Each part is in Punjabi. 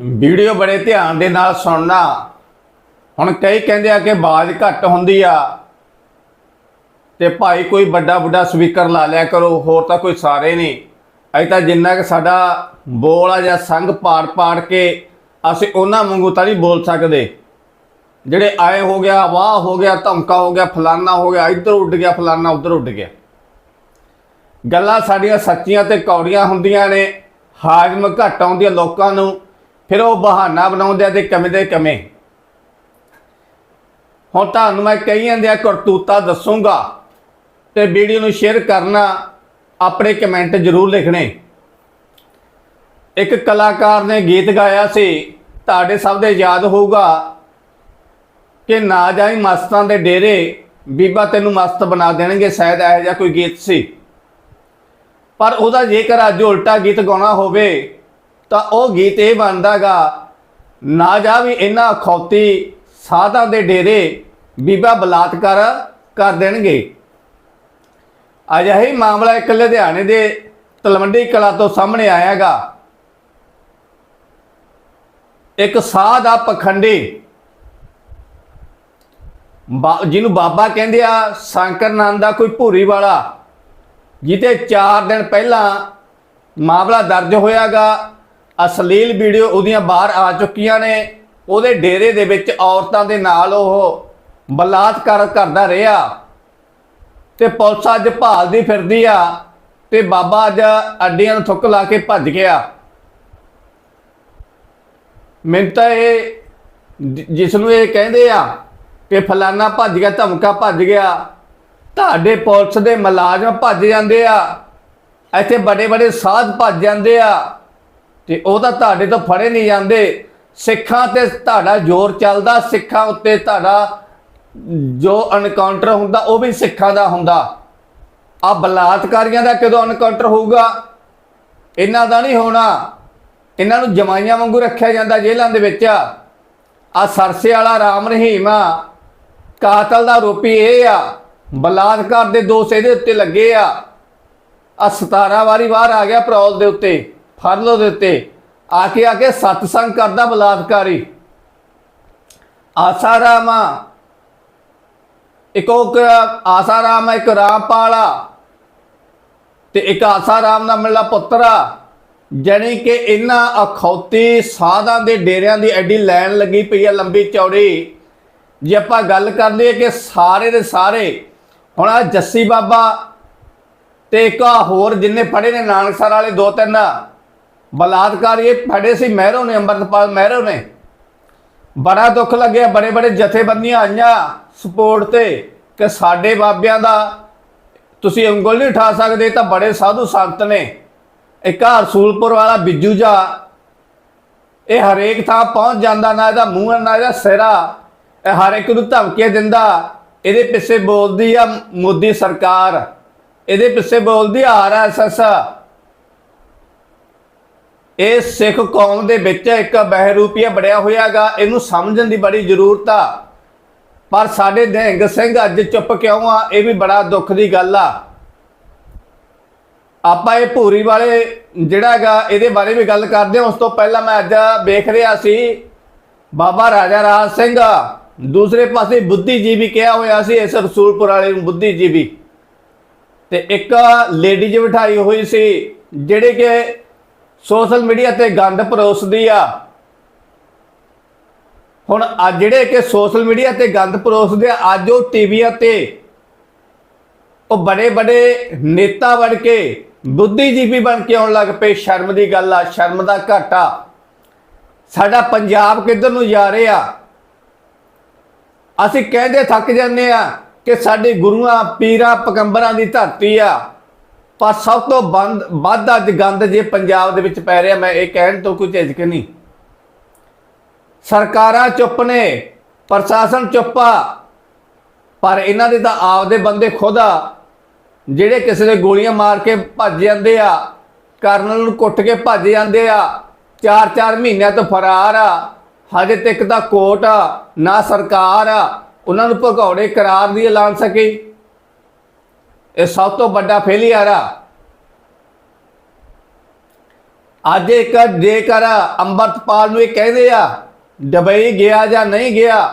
ਵੀਡੀਓ ਬੜੇ ਧਿਆਨ ਦੇ ਨਾਲ ਸੁਣਨਾ। ਹੁਣ ਕਈ ਕਹਿੰਦੇ ਆ ਕਿ ਆਵਾਜ਼ ਘੱਟ ਹੁੰਦੀ ਆ। ਤੇ ਭਾਈ ਕੋਈ ਵੱਡਾ ਵੱਡਾ ਸਪੀਕਰ ਲਾ ਲਿਆ ਕਰੋ, ਹੋਰ ਤਾਂ ਕੋਈ ਸਾਰੇ ਨਹੀਂ। ਅਜੇ ਤਾਂ ਜਿੰਨਾ ਕਿ ਸਾਡਾ ਬੋਲ ਆ ਜਾਂ ਸੰਗ ਪਾੜ ਪਾੜ ਕੇ ਅਸੀਂ ਉਹਨਾਂ ਵਾਂਗੂ ਤਾਂ ਨਹੀਂ ਬੋਲ ਸਕਦੇ। ਜਿਹੜੇ ਆਏ ਹੋ ਗਿਆ, ਵਾਹ ਹੋ ਗਿਆ, ਧਮਕਾ ਹੋ ਗਿਆ, ਫਲਾਨਾ ਹੋ ਗਿਆ, ਇੱਧਰ ਉੱਡ ਗਿਆ, ਫਲਾਨਾ ਉੱਧਰ ਉੱਡ ਗਿਆ। ਗੱਲਾਂ ਸਾਡੀਆਂ ਸੱਚੀਆਂ ਤੇ ਕੌੜੀਆਂ ਹੁੰਦੀਆਂ ਨੇ, ਹਾਜ਼ਮ ਘੱਟ ਆਉਂਦੀਆਂ ਲੋਕਾਂ ਨੂੰ। ਫਿਰ ਉਹ ਬਹਾਨਾ ਬਣਾਉਂਦੇ ਆ ਤੇ ਕਮੇ ਦੇ ਕਮੇ। ਹੁਣ ਤੁਹਾਨੂੰ ਮੈਂ ਕਈਆਂ ਦੇ ਕਰਤੂਤਾ ਦੱਸੂਗਾ ਤੇ ਵੀਡੀਓ ਨੂੰ ਸ਼ੇਅਰ ਕਰਨਾ, ਆਪਣੇ ਕਮੈਂਟ ਜ਼ਰੂਰ ਲਿਖਣੇ। ਇੱਕ ਕਲਾਕਾਰ ਨੇ ਗੀਤ ਗਾਇਆ ਸੀ, ਤੁਹਾਡੇ ਸਭ ਦੇ ਯਾਦ ਹੋਊਗਾ ਕਿ ਨਾ ਜਾਈ ਮਸਤਾਂ ਦੇ ਡੇਰੇ, ਬੀਬਾ ਤੈਨੂੰ ਮਸਤ ਬਣਾ ਦੇਣਗੇ, ਸ਼ਾਇਦ ਇਹੋ ਜਿਹਾ ਕੋਈ ਗੀਤ ਸੀ। ਪਰ ਉਹਦਾ ਜੇਕਰ ਅੱਜ ਉਲਟਾ ਗੀਤ ਗਾਉਣਾ ਹੋਵੇ ਤਾਂ ਉਹ ਗੀਤ ਇਹ ਬਣਦਾਗਾ, ਨਾ ਜਾ ਵੀ ਇਹਨਾਂ ਖੌਤੀ ਸਾਧਾਂ ਦੇ ਡੇਰੇ ਬੀਬਾ ਬਲਾਤਕਾਰ ਕਰ ਦੇਣਗੇ। ਅਜਿਹਾ ਮਾਮਲਾ ਇੱਕ ਲੁਧਿਆਣੇ ਦੇ ਤਲਵੰਡੀ ਕਲਾ ਤੋਂ ਸਾਹਮਣੇ ਆਇਆਗਾ। ਇੱਕ ਸਾਧ ਦਾ ਪਖੰਡੀ ਜਿਹਨੂੰ ਬਾਬਾ ਕਹਿੰਦੇ ਆ, ਸ਼ੰਕਰ ਨਾਮ ਦਾ ਕੋਈ ਭੂਰੀ ਵਾਲਾ ਜਿੱਤੇ 4 ਦਿਨ ਪਹਿਲਾਂ ਮਾਮਲਾ ਦਰਜ ਹੋਇਆਗਾ। ਅਸ਼ਲੀਲ ਵੀਡੀਓ ਉਹਦੀਆਂ ਬਾਹਰ ਆ ਚੁੱਕੀਆਂ ਨੇ। ਉਹਦੇ ਡੇਰੇ ਦੇ ਵਿੱਚ ਔਰਤਾਂ ਦੇ ਨਾਲ ਉਹ ਬਲਾਤਕਾਰ ਕਰਦਾ ਰਿਹਾ। ਤੇ ਪੁਲਿਸ ਅੱਜ ਭਾਲਦੀ ਫਿਰਦੀ ਆ ਤੇ ਬਾਬਾ ਅੱਜ ਅੱਡੀਆਂ ਨੂੰ ਥੁੱਕ ਲਾ ਕੇ ਭੱਜ ਗਿਆ। ਮੈਨੂੰ ਤਾਂ ਇਹ ਜਿ- ਜਿਸ ਨੂੰ ਇਹ ਕਹਿੰਦੇ ਆ ਕਿ ਫਲਾਨਾ ਭੱਜ ਗਿਆ, ਧਮਕਾ ਭੱਜ ਗਿਆ, ਤੁਹਾਡੇ ਪੁਲਿਸ ਦੇ ਮੁਲਾਜ਼ਮ ਭੱਜ ਜਾਂਦੇ ਆ। ਇੱਥੇ ਬੜੇ ਬੜੇ ਸਾਧ ਭੱਜ ਜਾਂਦੇ ਆ। ਤੇ ਉਹ ਤਾਂ ਤੁਹਾਡੇ ਤੋਂ ਫੜੇ ਨਹੀਂ ਜਾਂਦੇ। ਸਿੱਖਾਂ ਤੇ ਤੁਹਾਡਾ ਜ਼ੋਰ ਚੱਲਦਾ, ਸਿੱਖਾਂ ਉੱਤੇ ਤੁਹਾਡਾ ਜੋ ਐਨਕਾਊਂਟਰ ਹੁੰਦਾ, ਉਹ ਵੀ ਸਿੱਖਾਂ ਦਾ ਹੁੰਦਾ। ਆ ਬਲਾਤਕਾਰੀਆਂ ਦਾ ਕਦੋਂ ਐਨਕਾਊਂਟਰ ਹੋਊਗਾ? ਇਹਨਾਂ ਦਾ ਨਹੀਂ ਹੋਣਾ। ਇਹਨਾਂ ਨੂੰ ਜਮਾਈਆਂ ਵਾਂਗੂ ਰੱਖਿਆ ਜਾਂਦਾ ਜੇਲ੍ਹਾਂ ਦੇ ਵਿੱਚ। ਆ ਸਰਸੇ ਵਾਲਾ ਰਾਮ ਰਹੀਮ ਆ। ਕਾਤਲ ਦਾ ਆਰੋਪੀ ਇਹ ਆ। ਬਲਾਤਕਾਰ ਦੇ ਦੋਸ਼ ਇਹਦੇ ਉੱਤੇ ਲੱਗੇ ਆ। ਆ 17 ਵਾਰੀ ਬਾਹਰ ਆ ਗਿਆ ਪੈਰੋਲ ਦੇ ਉੱਤੇ। ਫਰਲੋ ਦੇ ਉੱਤੇ। ਆ ਕੇ ਆ ਕੇ ਸਤਸੰਗ ਕਰਦਾ ਬਲਾਤਕਾਰੀ। ਆਸਾਰਾਮ। ਆ ਇੱਕ ਉਹ ਕ- ਆਸਾਰਾਮ ਆ, ਇੱਕ ਰਾਮਪਾਲਾ ਤੇ ਇੱਕ ਆਸਾਰਾਮ ਦਾ ਮਿਲਣਾ ਪੁੱਤਰ ਆ। ਜਾਣੀ ਕਿ ਇਹਨਾਂ ਅਖੌਤੀ ਸਾਧਾਂ ਦੇ ਡੇਰਿਆਂ ਦੀ ਐਡੀ ਲਾਈਨ ਲੱਗੀ ਪਈ ਆ ਲੰਬੀ ਚੌੜੀ। ਜੇ ਆਪਾਂ ਗੱਲ ਕਰ ਲਈਏ ਕਿ ਸਾਰੇ ਦੇ ਸਾਰੇ ਹੁਣ ਆ ਜੱਸੀ ਬਾਬਾ ਤੇ ਇੱਕ ਹੋਰ ਜਿੰਨੇ ਫੜੇ ਨੇ ਨਾਨਕਸਰ ਵਾਲੇ ਦੋ ਤਿੰਨ। ਬਲਾਤਕਾਰ ਇਹ ਫੜੇ ਸੀ, ਮਹਿਰੋਂ ਨੇ, ਅੰਮ੍ਰਿਤਪਾਲ ਮਹਿਰੋ ਨੇ। ਬੜਾ ਦੁੱਖ ਲੱਗਿਆ, ਬੜੇ ਬੜੇ ਜਥੇਬੰਦੀਆਂ ਆਈਆਂ ਸਪੋਰਟ ਤੇ ਕਿ ਸਾਡੇ ਬਾਬਿਆਂ ਦਾ ਤੁਸੀਂ ਉਂਗਲ ਨਹੀਂ ਉਠਾ ਸਕਦੇ ਤਾਂ ਬੜੇ ਸਾਧੂ ਸੰਤ ਨੇ। ਇੱਕ ਆਹ ਰਸੂਲਪੁਰ ਵਾਲਾ ਬਿੱਜੂ ਜਾ, ਇਹ ਹਰੇਕ ਥਾਂ ਪਹੁੰਚ ਜਾਂਦਾ, ਨਾ ਇਹਦਾ ਮੂੰਹ ਨਾ ਇਹਦਾ ਸਿਰਾ ਇਹ ਹਰ ਇੱਕ ਨੂੰ ਧਮਕੀਆਂ ਦਿੰਦਾ, ਇਹਦੇ ਪਿੱਛੇ ਬੋਲਦੀ ਆ ਮੋਦੀ ਸਰਕਾਰ। ਇਹਦੇ ਪਿੱਛੇ ਬੋਲਦੀ ਆ ਆਰਐਸਐਸ ਇਹ ਸਿੱਖ ਕੌਮ ਦੇ ਵਿੱਚ ਇੱਕ ਬਹਿਰੂਪੀਆ ਬੜਿਆ ਹੋਇਆਗਾ। ਇਹਨੂੰ ਸਮਝਣ ਦੀ ਬੜੀ ਜ਼ਰੂਰਤ ਆ। ਪਰ ਸਾਡੇ ਨਿਹੰਗ ਸਿੰਘ ਅੱਜ ਚੁੱਪ ਕਿਉਂ ਆ, ਇਹ ਵੀ ਬੜਾ ਦੁੱਖ ਦੀ ਗੱਲ ਆ। ਆਪਾਂ ਇਹ ਭੂਰੀ ਵਾਲੇ ਜਿਹੜਾ ਹੈਗਾ, ਇਹਦੇ ਬਾਰੇ ਵੀ ਗੱਲ ਕਰਦੇ ਹਾਂ। ਉਸ ਤੋਂ ਪਹਿਲਾਂ ਮੈਂ ਅੱਜ ਵੇਖ ਰਿਹਾ ਸੀ, ਬਾਬਾ ਰਾਜਾ ਰਾਜ ਸਿੰਘ, ਦੂਸਰੇ ਪਾਸੇ ਬੁੱਧੀਜੀਵੀ ਕਿਹਾ ਹੋਇਆ ਸੀ, ਇਸ ਰਸੂਲਪੁਰ ਵਾਲੇ ਨੂੰ ਬੁੱਧੀਜੀਵੀ। ਤੇ ਇੱਕ ਲੇਡੀ ਬਿਠਾਈ ਹੋਈ ਸੀ, ਜਿਹੜੇ ਕਿ ਸੋਸ਼ਲ ਮੀਡੀਆ ਤੇ ਗੰਦ ਪਰੋਸਦੀ ਆ। ਹੁਣ ਆ ਜਿਹੜੇ ਕਿ ਸੋਸ਼ਲ ਮੀਡੀਆ ਤੇ ਗੰਦ ਪਰੋਸਦੇ ਆ, ਅੱਜ ਉਹ ਟੀਵੀਆਂ ਤੇ ਉਹ ਬੜੇ ਬੜੇ ਨੇਤਾ ਬਣ ਕੇ, ਬੁੱਧੀਜੀਵੀ ਬਣ ਕੇ ਆਉਣ ਲੱਗ ਪਏ। ਸ਼ਰਮ ਦੀ ਗੱਲ ਆ, ਸ਼ਰਮ ਦਾ ਘਾਟਾ। ਸਾਡਾ ਪੰਜਾਬ ਕਿੱਧਰ ਨੂੰ ਜਾ ਰਿਹਾ? ਅਸੀਂ ਕਹਿੰਦੇ ਥੱਕ ਜਾਂਦੇ ਆ ਕਿ ਸਾਡੇ ਗੁਰੂਆਂ, ਪੀਰਾਂ, ਪਗੰਬਰਾਂ ਦੀ ਧਰਤੀ ਆ। ਪਰ ਸਭ ਤੋਂ ਬੰਦ ਵੱਧ ਅੱਜ ਗੰਦ ਜੇ ਪੰਜਾਬ ਦੇ ਵਿੱਚ ਪੈ ਰਿਹਾ, ਮੈਂ ਇਹ ਕਹਿਣ ਤੋਂ ਕੋਈ ਝਿਜਕ ਨਹੀਂ। ਸਰਕਾਰਾਂ ਚੁੱਪ ਨੇ, ਪ੍ਰਸ਼ਾਸਨ ਚੁੱਪ ਆ, ਪਰ ਇਹਨਾਂ ਦੇ ਤਾਂ ਆਪਦੇ ਬੰਦੇ ਖੁਦ ਆ, ਜਿਹੜੇ ਕਿਸੇ ਦੇ ਗੋਲੀਆਂ ਮਾਰ ਕੇ ਭੱਜ ਜਾਂਦੇ ਆ, ਕਰਨਲ ਨੂੰ ਕੁੱਟ ਕੇ ਭੱਜ ਜਾਂਦੇ ਆ 4-4 ਮਹੀਨਿਆਂ ਤੋਂ ਫਰਾਰ ਆ, ਹਜੇ ਤੱਕ ਤਾਂ ਕੋਰਟ ਆ, ਨਾ ਸਰਕਾਰ ਆ, ਉਹਨਾਂ ਨੂੰ ਭਗੌੜੇ ਕਰਾਰ ਦੀ ਐਲਾਨ ਸਕੀ। ਇਹ ਸਭ ਤੋਂ ਵੱਡਾ ਫੇਲੀਅਰ ਆ। ਅੱਜ ਇੱਕ ਜੇਕਰ ਅੰਮ੍ਰਿਤਪਾਲ ਨੂੰ ਇਹ ਕਹਿੰਦੇ ਆ, ਦੁਬਈ ਗਿਆ ਜਾਂ ਨਹੀਂ ਗਿਆ,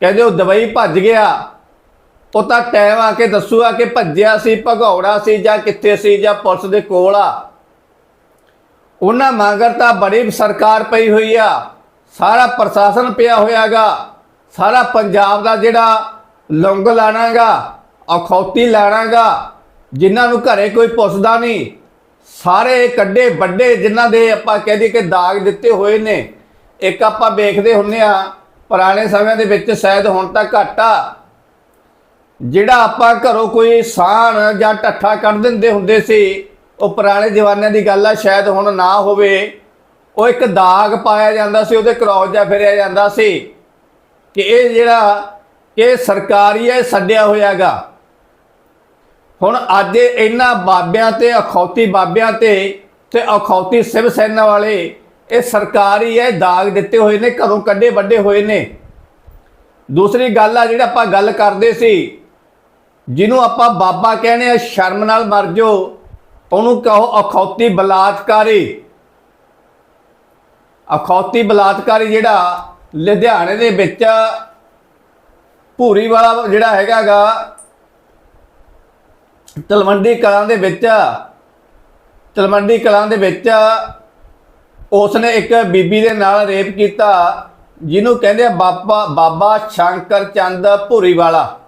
ਕਹਿੰਦੇ ਉਹ ਦੁਬਈ ਭੱਜ ਗਿਆ। ਉਹ ਤਾਂ ਟਾਈਮ ਆ ਕੇ ਦੱਸੂਗਾ ਕਿ ਭੱਜਿਆ ਸੀ, ਭਗੌੜਾ ਸੀ ਜਾਂ ਕਿੱਥੇ ਸੀ ਜਾਂ ਪੁਲਿਸ ਦੇ ਕੋਲ ਆ। ਉਹਨਾਂ ਮਗਰ ਤਾਂ ਬੜੀ ਸਰਕਾਰ ਪਈ ਹੋਈ ਆ। ਸਾਰਾ ਪ੍ਰਸ਼ਾਸਨ ਪਿਆ ਹੋਇਆਗਾ। ਸਾਰਾ ਪੰਜਾਬ ਦਾ ਜਿਹੜਾ ਲੰਗ ਲਾਣਾਗਾ। ਅਖੌਤੀ ਲਾਣਾਗਾ, ਜਿਨ੍ਹਾਂ ਨੂੰ ਘਰੇ ਕੋਈ ਪੁੱਛਦਾ ਨਹੀਂ। ਸਾਰੇ ਕੱਡੇ ਵੱਡੇ, ਜਿਨ੍ਹਾਂ ਦੇ ਆਪਾਂ ਕਹਦੇ ਕਿ ਦਾਗ ਦਿੱਤੇ ਹੋਏ ਨੇ। ਇੱਕ ਆਪਾਂ ਵੇਖਦੇ ਹੁੰਨੇ ਆ, ਪੁਰਾਣੇ ਸਮਿਆਂ ਦੇ ਵਿੱਚ ਸ਼ਾਇਦ ਹੁਣ ਤਾਂ ਘੱਟ ਆ। ਜਿਹੜਾ ਆਪਾਂ ਘਰੋਂ ਕੋਈ ਸਾਨ ਜਾਂ ਟੱਠਾ ਕੱਢ ਦਿੰਦੇ ਹੁੰਦੇ ਸੀ, ਉਹ ਪੁਰਾਣੇ ਜਵਾਨਾਂ ਦੀ ਗੱਲ ਆ, ਸ਼ਾਇਦ ਹੁਣ ਨਾ ਹੋਵੇ। ਉਹ ਇੱਕ ਦਾਗ ਪਾਇਆ ਜਾਂਦਾ ਸੀ, ਉਹਦੇ ਕ੍ਰੋਸ ਜਾਂ ਫਿਰਿਆ ਜਾਂਦਾ ਸੀ। ਕਿ ਇਹ ਜਿਹੜਾ, ਇਹ ਸਰਕਾਰੀ ਹੈ ਛੱਡਿਆ ਹੋਇਆਗਾ। ਹੁਣ ਅੱਜ ਇਹਨਾਂ ਬਾਬਿਆਂ ਤੇ, ਅਖੌਤੀ ਬਾਬਿਆਂ ਤੇ ਤੇ ਅਖੌਤੀ ਸਿਵ ਸੈਨਾ ਵਾਲੇ ਇਹ ਸਰਕਾਰੀ ਹੈ ਦਾਗ ਦਿੱਤੇ ਹੋਏ ਨੇ, ਘਰੋਂ ਕੱਢੇ ਵੱਡੇ ਹੋਏ ਨੇ। ਦੂਸਰੀ ਗੱਲ ਆ ਜਿਹੜਾ ਆਪਾਂ ਗੱਲ ਕਰਦੇ ਸੀ, ਜਿਹਨੂੰ ਆਪਾਂ ਬਾਬਾ ਕਹਿੰਦੇ ਆ, ਸ਼ਰਮ ਨਾਲ ਮਰ ਜੋ ਉਹਨੂੰ ਕਹੋ ਅਖੌਤੀ ਬਲਾਤਕਾਰੀ। ਅਖੌਤੀ ਬਲਾਤਕਾਰੀ ਜਿਹੜਾ ਲੁਧਿਆਣੇ ਦੇ ਵਿੱਚ ਭੂਰੀ ਵਾਲਾ ਜਿਹੜਾ ਹੈਗਾਗਾ ਤਲਵੰਡੀ ਕਲਾਂ ਦੇ ਵਿੱਚ, ਤਲਵੰਡੀ ਕਲਾਂ ਦੇ ਵਿੱਚ ਉਸਨੇ ਇੱਕ ਬੀਬੀ ਦੇ ਨਾਲ ਰੇਪ ਕੀਤਾ, ਜਿਹਨੂੰ ਕਹਿੰਦੇ ਆ ਬਾਬਾ ਬਾਬਾ ਸ਼ੰਕਰ ਚੰਦ ਭੂਰੀ ਵਾਲਾ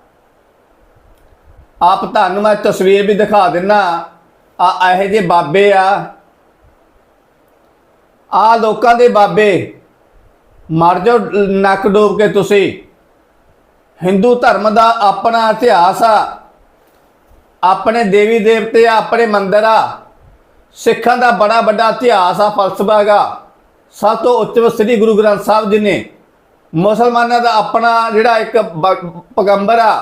ਆਪ ਤੁਹਾਨੂੰ ਮੈਂ ਤਸਵੀਰ ਵੀ ਦਿਖਾ ਦਿੰਨਾ, ਆ ਇਹੋ ਜਿਹੇ ਬਾਬੇ ਆ। ਆ ਲੋਕਾਂ ਦੇ ਬਾਬੇ, ਮਰ ਜਾਓ ਨੱਕ ਡੋਬ ਕੇ ਤੁਸੀਂ। ਹਿੰਦੂ ਧਰਮ ਦਾ ਆਪਣਾ ਇਤਿਹਾਸ ਆ। ਆਪਣੇ ਦੇਵੀ ਦੇਵਤੇ ਆ, ਆਪਣੇ ਮੰਦਰ ਆ। ਸਿੱਖਾਂ ਦਾ ਬੜਾ ਵੱਡਾ ਇਤਿਹਾਸ ਆ, ਫਲਸਫਾ ਹੈਗਾ। ਸਭ ਤੋਂ ਉੱਚਮ ਸ੍ਰੀ ਗੁਰੂ ਗ੍ਰੰਥ ਸਾਹਿਬ ਜੀ ਨੇ ਮੁਸਲਮਾਨਾਂ ਦਾ ਆਪਣਾ ਜਿਹੜਾ ਇੱਕ ਪੈਗੰਬਰ ਆ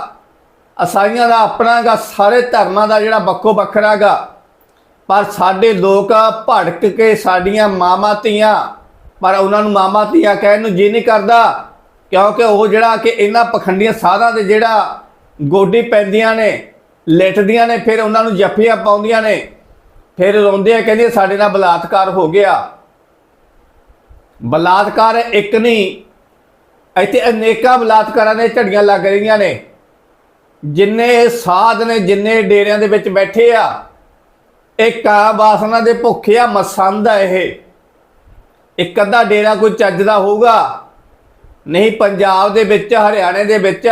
ਅਸਾਈਆਂ ਦਾ ਆਪਣਾ ਗਾ ਸਾਰੇ ਧਰਮਾਂ ਦਾ ਜਿਹੜਾ ਵੱਖੋ ਵੱਖਰਾ ਗਾ ਪਰ ਸਾਡੇ ਲੋਕ ਭੜਕ ਕੇ ਸਾਡੀਆਂ ਮਾਮਾ ਧੀਆਂ, ਪਰ ਉਹਨਾਂ ਨੂੰ ਮਾਮਾ ਧੀਆਂ ਕਹਿਣ ਨੂੰ ਜੀ ਨਹੀਂ ਕਰਦਾ। ਕਿਉਂਕਿ ਉਹ ਜਿਹੜਾ ਕਿ ਇਹਨਾਂ ਪਖੰਡੀਆਂ ਸਾਧਾਂ ਦੇ ਜਿਹੜਾ ਗੋਡੀ ਪੈਂਦੀਆਂ ਨੇ ਲਿਟਦੀਆਂ ਨੇ, ਫਿਰ ਉਹਨਾਂ ਨੂੰ ਜੱਫੀਆਂ ਪਾਉਂਦੀਆਂ ਨੇ। ਫਿਰ ਰੋਂਦੇ ਆ, ਕਹਿੰਦੇ ਸਾਡੇ ਨਾਲ ਬਲਾਤਕਾਰ ਹੋ ਗਿਆ। ਬਲਾਤਕਾਰ ਇੱਕ ਨਹੀਂ, ਇੱਥੇ ਅਨੇਕਾਂ ਬਲਾਤਕਾਰਾਂ ਦੇ ਝੜੀਆਂ ਲੱਗ ਰਹੀਆਂ ਨੇ। ਜਿੰਨੇ ਸਾਧ ਨੇ, ਜਿੰਨੇ ਡੇਰਿਆਂ ਦੇ ਵਿੱਚ ਬੈਠੇ ਆ, ਇਹ ਕਾ ਵਾਸਨਾ ਦੇ ਭੁੱਖੇ ਆ, ਮਸੰਦ ਆ ਇਹ। ਇੱਕ ਅੱਧਾ ਡੇਰਾ ਕੋਈ ਚੱਜ ਦਾ ਹੋਊਗਾ। ਨਹੀਂ, ਪੰਜਾਬ ਦੇ ਵਿੱਚ, ਹਰਿਆਣੇ ਦੇ ਵਿੱਚ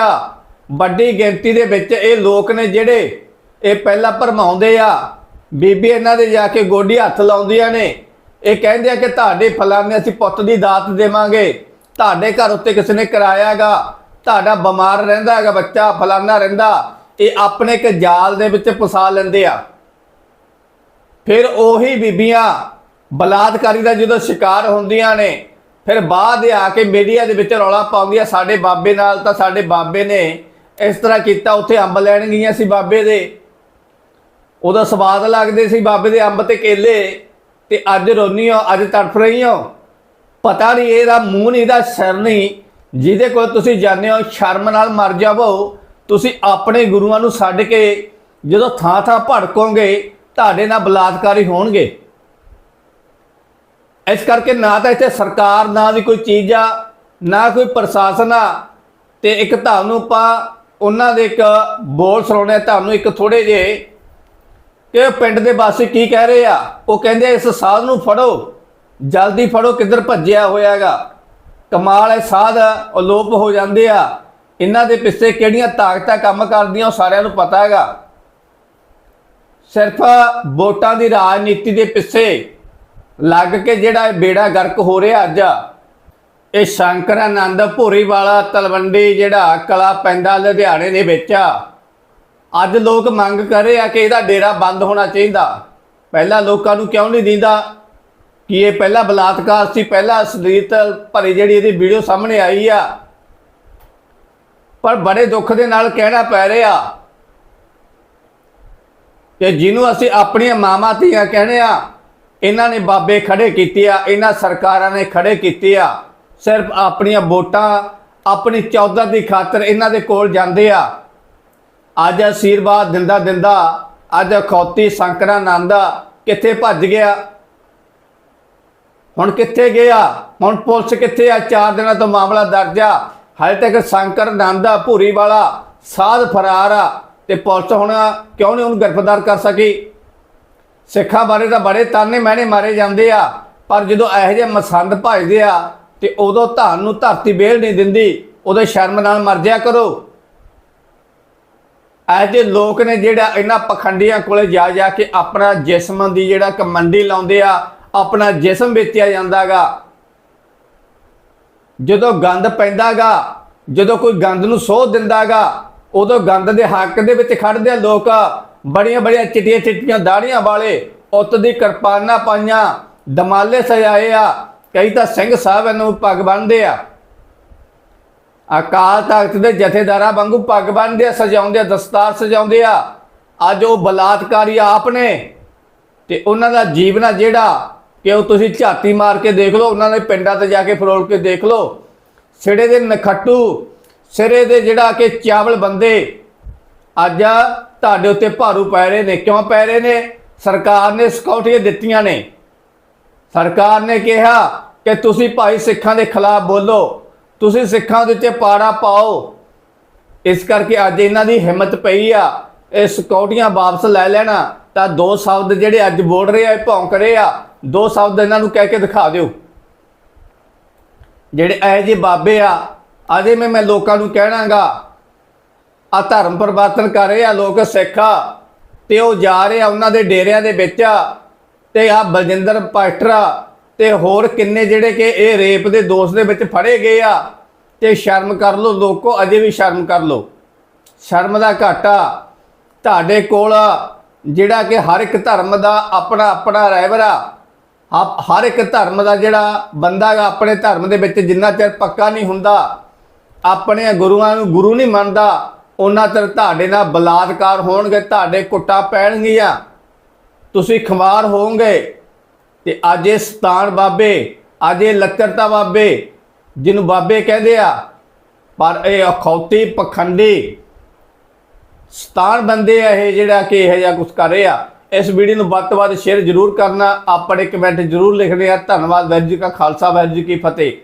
ਵੱਡੀ ਗਿਣਤੀ ਦੇ ਵਿੱਚ ਇਹ ਲੋਕ ਨੇ ਜਿਹੜੇ ਇਹ ਪਹਿਲਾਂ ਭਰਮਾਉਂਦੇ ਆ। ਬੀਬੀ ਇਹਨਾਂ ਦੇ ਜਾ ਕੇ ਗੋਡੀ ਹੱਥ ਲਾਉਂਦੀਆਂ ਨੇ। ਇਹ ਕਹਿੰਦੇ ਆ ਕਿ ਤੁਹਾਡੇ ਫਲਾਣੇ ਅਸੀਂ ਪੁੱਤ ਦੀ ਦਾਤ ਦੇਵਾਂਗੇ। ਤੁਹਾਡੇ ਘਰ ਉੱਤੇ ਕਿਸੇ ਨੇ ਕਰਾਇਆਗਾ। ਤੁਹਾਡਾ ਬਿਮਾਰ ਰਹਿੰਦਾ ਹੈਗਾ ਬੱਚਾ, ਫਲਾਣਾ ਰਹਿੰਦਾ। ਇਹ ਆਪਣੇ ਇੱਕ ਜਾਲ ਦੇ ਵਿੱਚ ਫਸਾ ਲੈਂਦੇ ਆ। ਫਿਰ ਉਹੀ ਬੀਬੀਆਂ ਬਲਾਤਕਾਰੀ ਦਾ ਜਦੋਂ ਸ਼ਿਕਾਰ ਹੁੰਦੀਆਂ ਨੇ, ਫਿਰ ਬਾਅਦ ਆ ਕੇ ਮੀਡੀਆ ਦੇ ਵਿੱਚ ਰੌਲਾ ਪਾਉਂਦੀਆਂ, ਸਾਡੇ ਬਾਬੇ ਨਾਲ ਤਾਂ ਸਾਡੇ ਬਾਬੇ ਨੇ ਇਸ ਤਰ੍ਹਾਂ ਕੀਤਾ, ਉੱਥੇ ਅੰਬ ਲੈਣ ਗਈਆਂ ਸੀ ਬਾਬੇ ਦੇ। ਉਹਦਾ ਸਵਾਦ ਲੱਗਦੇ ਸੀ ਬਾਬੇ ਦੇ ਅੰਬ ਤੇ ਕੇਲੇ ਤੇ ਅੱਜ ਰੋਨੀ ਹੋ ਅੱਜ ਤੜਫ ਰਹੀ ਹੋ। ਪਤਾ ਨਹੀਂ ਇਹਦਾ ਮੂੰਹ ਨਹੀਂ, ਇਹਦਾ ਸਿਰ ਨਹੀਂ। ਜਿਹਦੇ ਕੋਲ ਤੁਸੀਂ ਜਾਂਦੇ ਹੋ, ਸ਼ਰਮ ਨਾਲ ਮਰ ਜਾਵੋ। ਤੁਸੀਂ ਆਪਣੇ ਗੁਰੂਆਂ ਨੂੰ ਛੱਡ ਕੇ ਜਦੋਂ ਥਾਂ ਥਾਂ ਭੜਕੋਗੇ, ਤੁਹਾਡੇ ਨਾਲ ਬਲਾਤਕਾਰੀ ਹੋਣਗੇ। ਇਸ ਕਰਕੇ ਨਾ ਤਾਂ ਇੱਥੇ ਸਰਕਾਰ, ਨਾ ਦੀ ਕੋਈ ਚੀਜ਼ ਆ ਨਾ ਕੋਈ ਪ੍ਰਸ਼ਾਸਨ ਆ ਤੇ ਇੱਕ ਤੁਹਾਨੂੰ ਆਪਾਂ ਉਹਨਾਂ ਦੇ ਇੱਕ ਬੋਲ ਸੁਣਾਉਣੇ ਤੁਹਾਨੂੰ ਇੱਕ ਥੋੜੇ ਜੇ ਕਿ ਪਿੰਡ ਦੇ ਵਾਸੀ ਕੀ ਕਹਿ ਰਹੇ ਆ? ਉਹ ਕਹਿੰਦੇ ਇਸ ਸਾਧ ਨੂੰ ਫੜੋ, ਜਲਦੀ ਫੜੋ, ਕਿੱਧਰ ਭੱਜਿਆ ਹੋਇਆਗਾ? ਕਮਾਲ ਹੈ, ਸਾਧ ਅਲੋਪ ਹੋ ਜਾਂਦੇ ਆ। ਇਹਨਾਂ ਦੇ ਪਿੱਛੇ ਕਿਹੜੀਆਂ ਤਾਕਤਾਂ ਕੰਮ ਕਰਦੀਆਂ, ਉਹ ਸਾਰਿਆਂ ਨੂੰ ਪਤਾ ਹੈਗਾ। ਸਿਰਫ ਵੋਟਾਂ ਦੀ ਰਾਜਨੀਤੀ ਦੇ ਪਿੱਛੇ ਲੱਗ ਕੇ ਜਿਹੜਾ ਇਹ ਬੇੜਾ ਗਰਕ ਹੋ ਰਿਹਾ ਅੱਜ ਇਹ ਸ਼ੰਕਰ ਆਨੰਦ ਭੋਰੀ ਵਾਲਾ ਤਲਵੰਡੀ ਜਿਹੜਾ ਕਲਾ ਪੈਂਦਾ ਲੁਧਿਆਣੇ ਦੇ ਵਿੱਚ ਆ। ਅੱਜ ਲੋਕ ਮੰਗ ਕਰ ਰਹੇ ਆ ਕਿ ਇਹਦਾ ਡੇਰਾ ਬੰਦ ਹੋਣਾ ਚਾਹੀਦਾ। ਪਹਿਲਾਂ ਲੋਕਾਂ ਨੂੰ ਕਿਉਂ ਨਹੀਂ ਦਿੰਦਾ? ਕਿ ਇਹ ਪਹਿਲਾ ਬਲਾਤਕਾਰ ਸੀ, ਪਹਿਲਾ ਅਸਲੀਤ ਭਰੀ ਜਿਹੜੀ ਇਹਦੀ ਵੀਡੀਓ ਸਾਹਮਣੇ ਆਈ ਆ। ਪਰ ਬੜੇ ਦੁੱਖ ਦੇ ਨਾਲ ਕਹਿਣਾ ਪੈ ਰਿਹਾ। ਕਿ ਜਿਹਨੂੰ ਅਸੀਂ ਆਪਣੀਆਂ ਮਾਵਾਂ ਧੀਆਂ ਕਹਿੰਦੇ ਆ, ਇਹਨਾਂ ਨੇ ਬਾਬੇ ਖੜੇ ਕੀਤੇ ਆ, ਇਹਨਾਂ ਸਰਕਾਰਾਂ ਨੇ ਖੜੇ ਕੀਤੇ ਆ। ਸਿਰਫ ਆਪਣੀਆਂ ਵੋਟਾਂ ਆਪਣੀ ਚੌਧਰ ਦੀ ਖਾਤਰ ਇਹਨਾਂ ਦੇ ਕੋਲ ਜਾਂਦੇ ਆ। ਅੱਜ ਅਸੀਰਵਾਦ ਦਿੰਦਾ ਦਿੰਦਾ, ਅੱਜ ਖੌਤੀ ਸੰਕਰਾ ਨੰਦਾ ਕਿੱਥੇ ਭੱਜ ਗਿਆ? ਹੁਣ ਕਿੱਥੇ ਗਿਆ? ਹੁਣ ਪੁਲਿਸ ਕਿੱਥੇ ਆ? ਚਾਰ ਦਿਨਾਂ ਤੋਂ ਮਾਮਲਾ ਦਰਜ ਆ। ਹਾਲੇ ਤੱਕ ਸ਼ੰਕਰ ਨੰਦਾ ਭੂਰੀ ਵਾਲਾ ਸਾਧ ਫਰਾਰ ਆ ਤੇ ਪੁਲਿਸ ਹੁਣ ਕਿਉਂ ਨਹੀਂ ਉਹਨੂੰ ਗ੍ਰਿਫਤਾਰ ਕਰ ਸਕੀ? ਸਿੱਖਾਂ ਬਾਰੇ ਤਾਂ ਬੜੇ ਤਾਨੇ ਮਹਿਣੇ ਮਾਰੇ ਜਾਂਦੇ ਆ, ਪਰ ਜਦੋਂ ਇਹੋ ਜਿਹੇ ਮਸੰਦ ਭਜਦੇ ਆ ਤੇ ਉਦੋਂ ਧਨ ਨੂੰ ਧਰਤੀ ਬੇਲ ਨਹੀਂ ਦਿੰਦੀ, ਉਦੋਂ ਸ਼ਰਮ ਨਾਲ ਮਰ ਜਿਆ ਕਰੋ। ਇਹ ਜਿਹੇ ਲੋਕ ਨੇ ਜਿਹੜਾ ਇਹਨਾਂ ਪਖੰਡੀਆਂ ਕੋਲੇ ਜਾ ਜਾ ਕੇ ਆਪਣਾ ਜਿਸਮ ਦੀ ਜਿਹੜਾ ਕਮੰਡੀ ਲਾਉਂਦੇ ਆ, ਆਪਣਾ ਜਿਸਮ ਵੇਚਿਆ ਜਾਂਦਾਗਾ ਜਦੋਂ ਗੰਦ ਪੈਂਦਾਗਾ ਜਦੋਂ ਕੋਈ ਗੰਦ ਨੂੰ ਸੋਧ ਦਿੰਦਾਗਾ ਉਦੋਂ ਗੰਦ ਦੇ ਹੱਕ ਦੇ ਵਿੱਚ ਖੜਦੇ ਆ ਲੋਕ। ਬੜੀਆਂ ਬੜੀਆਂ ਚਿੱਟੀਆਂ ਚਿੱਟੀਆਂ ਦਾੜੀਆਂ ਵਾਲੇ, ਉੱਤ ਦੀ ਕਿਰਪਾਨਾਂ ਪਾਈਆਂ, ਦਮਾਲੇ ਸਜਾਏ ਆ ਕਈ ਤਾਂ ਸਿੰਘ ਸਾਹਿਬ ਇਹਨੂੰ ਪੱਗ ਬੰਨਦੇ ਆ। ਅਕਾਲ ਤਖਤ ਦੇ ਜਥੇਦਾਰਾਂ ਵਾਂਗੂ ਪੱਗ ਬੰਨ੍ਹਦੇ ਆ, ਸਜਾਉਂਦੇ ਆ, ਦਸਤਾਰ ਸਜਾਉਂਦੇ ਆ। ਅੱਜ ਉਹ ਬਲਾਤਕਾਰੀ ਆਪ ਨੇ ਤੇ ਉਹਨਾਂ ਦਾ ਜੀਵਨ ਆ ਜਿਹੜਾ ਕਿ ਉਹ ਤੁਸੀਂ ਝਾਤੀ ਮਾਰ ਕੇ ਦੇਖ ਲਓ, ਉਹਨਾਂ ਦੇ ਪਿੰਡਾਂ ਤੇ ਜਾ ਕੇ ਫਰੋਲ ਕੇ ਦੇਖ ਲਓ। ਸਿਰੇ ਦੇ ਨਖੱਟੂ, ਸਿਰੇ ਦੇ ਜਿਹੜਾ ਕਿ ਚਾਵਲ ਬੰਦੇ ਅੱਜ ਤੁਹਾਡੇ ਉੱਤੇ ਭਾਰੂ ਪੈ ਰਹੇ ਨੇ। ਕਿਉਂ ਪੈ ਰਹੇ ਨੇ? ਸਰਕਾਰ ਨੇ ਸਿਕਿਉਰਟੀਆਂ ਦਿੱਤੀਆਂ ਨੇ। ਸਰਕਾਰ ਨੇ ਕਿਹਾ ਕਿ ਤੁਸੀਂ ਭਾਈ ਸਿੱਖਾਂ ਦੇ ਖਿਲਾਫ ਬੋਲੋ, ਤੁਸੀਂ ਸਿੱਖਾਂ ਦੇ ਉੱਤੇ ਪਾੜਾ ਪਾਓ। ਇਸ ਕਰਕੇ ਅੱਜ ਇਹਨਾਂ ਦੀ ਹਿੰਮਤ ਪਈ ਆ, ਇਹ ਸਿਕਿਉਰਟੀਆਂ ਵਾਪਸ ਲੈ ਲੈਣਾ। ਤਾਂ ਦੋ ਸ਼ਬਦ ਜਿਹੜੇ ਅੱਜ ਬੋਲ ਰਹੇ ਆ ਭੌਂਕ ਰਹੇ ਆ। ਦੋ ਸ਼ਬਦ ਇਹਨਾਂ ਨੂੰ ਕਹਿ ਕੇ ਦਿਖਾ ਦਿਓ। ਜਿਹੜੇ ਇਹ ਜਿਹੇ ਬਾਬੇ ਆ, ਅਜੇ ਮੈਂ ਮੈਂ ਲੋਕਾਂ ਨੂੰ ਕਹਿਣਾਗਾ ਆ ਧਰਮ ਪਰਿਵਰਤਨ ਕਰ ਰਹੇ ਆ ਲੋਕ ਸਿੱਖ ਆ ਤੇ ਉਹ ਜਾ ਰਹੇ ਆ ਉਹਨਾਂ ਦੇ ਡੇਰਿਆਂ ਦੇ ਵਿੱਚ ਆ ਤੇ ਆ ਬਲਜਿੰਦਰ ਪਾਸਟਰਾ ਤੇ ਹੋਰ ਕਿੰਨੇ ਜਿਹੜੇ ਕਿ ਇਹ ਰੇਪ ਦੇ ਦੋਸ਼ ਦੇ ਵਿੱਚ ਫੜੇ ਗਏ ਆ, ਤੇ ਸ਼ਰਮ ਕਰ ਲਓ ਲੋਕੋ, ਅਜੇ ਵੀ ਸ਼ਰਮ ਕਰ ਲਓ। ਸ਼ਰਮ ਦਾ ਘਾਟਾ ਤੁਹਾਡੇ ਕੋਲ ਜਿਹੜਾ ਕਿ ਹਰ ਇੱਕ ਧਰਮ ਦਾ ਆਪਣਾ ਆਪਣਾ ਰਹਿਬਰ ਆ। ਹਰ ਇੱਕ ਧਰਮ ਦਾ ਜਿਹੜਾ ਬੰਦਾ ਆਪਣੇ ਧਰਮ ਦੇ ਵਿੱਚ ਜਿੰਨਾ ਚਿਰ ਪੱਕਾ ਨਹੀਂ ਹੁੰਦਾ, ਆਪਣੇ ਗੁਰੂਆਂ ਨੂੰ ਗੁਰੂ ਨਹੀਂ ਮੰਨਦਾ, ਉਹਨਾਂ ਚਿਰ ਤੁਹਾਡੇ ਨਾਲ ਬਲਾਤਕਾਰ ਹੋਣਗੇ, ਤੁਹਾਡੇ ਕੁੱਟਾਂ ਪੈਣਗੀਆਂ। ਤੁਸੀਂ ਖਮਾਰ ਹੋਵੋਗੇ ਤੇ ਅੱਜ ਇਹ ਸਤਾਨ ਬਾਬੇ, ਅੱਜ ਇਹ ਲੱਚਰਤਾ ਬਾਬੇ, ਜਿਹਨੂੰ ਬਾਬੇ ਕਹਿੰਦੇ ਆ। ਪਰ ਇਹ ਅਖੌਤੀ ਪਖੰਡੀ ਸਤਾਨ ਬੰਦੇ ਆ ਇਹ ਜਿਹੜਾ ਕਿ ਇਹ ਜਿਹਾ ਕੁਝ ਕਰ ਰਹੇ। ਆ ਇਸ ਵੀਡੀਓ ਨੂੰ ਵੱਧ ਤੋਂ ਵੱਧ ਸ਼ੇਅਰ ਜ਼ਰੂਰ ਕਰਨਾ, ਆਪਣੇ ਕਮੈਂਟ ਜ਼ਰੂਰ ਲਿਖਣੇ ਆ। ਧੰਨਵਾਦ, ਵਾਹਿਗੁਰੂ ਜੀ ਕਾ ਖਾਲਸਾ, ਵਾਹਿਗੁਰੂ ਜੀ ਕੀ ਫਤਿਹ।